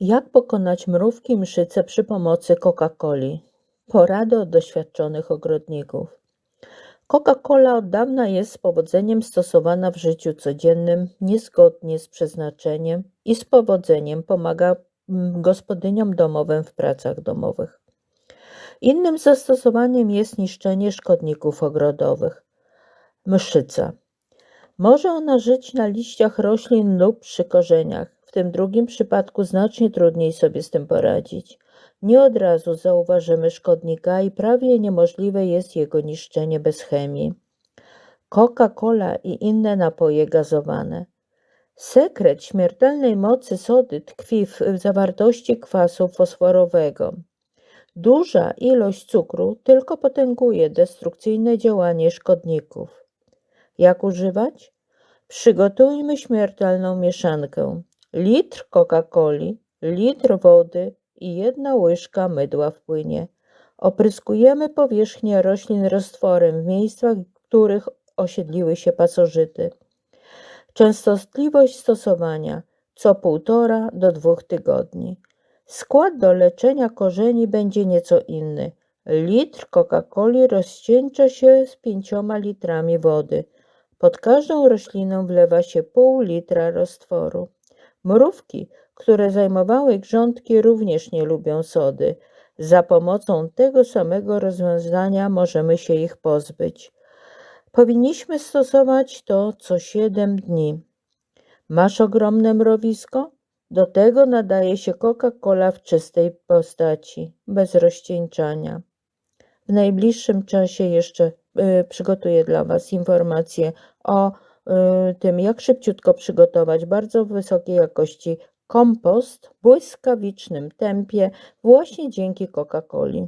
Jak pokonać mrówki mszyce przy pomocy Coca-Coli? Porady od doświadczonych ogrodników. Coca-Cola od dawna jest z powodzeniem stosowana w życiu codziennym, niezgodnie z przeznaczeniem i z powodzeniem pomaga mm, gospodyniom domowym w pracach domowych. Innym zastosowaniem jest niszczenie szkodników ogrodowych. Mszyca. Może ona żyć na liściach roślin lub przy korzeniach. W tym drugim przypadku znacznie trudniej sobie z tym poradzić. Nie od razu zauważymy szkodnika i prawie niemożliwe jest jego niszczenie bez chemii. Coca-Cola i inne napoje gazowane. Sekret śmiertelnej mocy sody tkwi w zawartości kwasu fosforowego. Duża ilość cukru tylko potęguje destrukcyjne działanie szkodników. Jak używać? Przygotujmy śmiertelną mieszankę. Litr Coca-Coli, litr wody i jedna łyżka mydła w płynie. Opryskujemy powierzchnię roślin roztworem w miejscach, w których osiedliły się pasożyty. Częstotliwość stosowania co półtora do dwóch tygodni. Skład do leczenia korzeni będzie nieco inny. Litr Coca-Coli rozcieńcza się z pięcioma litrami wody. Pod każdą rośliną wlewa się pół litra roztworu. Mrówki, które zajmowały grządki, również nie lubią sody. Za pomocą tego samego rozwiązania możemy się ich pozbyć. Powinniśmy stosować to co 7 dni. Masz ogromne mrowisko? Do tego nadaje się Coca-Cola w czystej postaci, bez rozcieńczania. W najbliższym czasie jeszcze przygotuję dla Was informacje o y, tym, jak szybciutko przygotować bardzo wysokiej jakości kompost w błyskawicznym tempie właśnie dzięki Coca-Coli.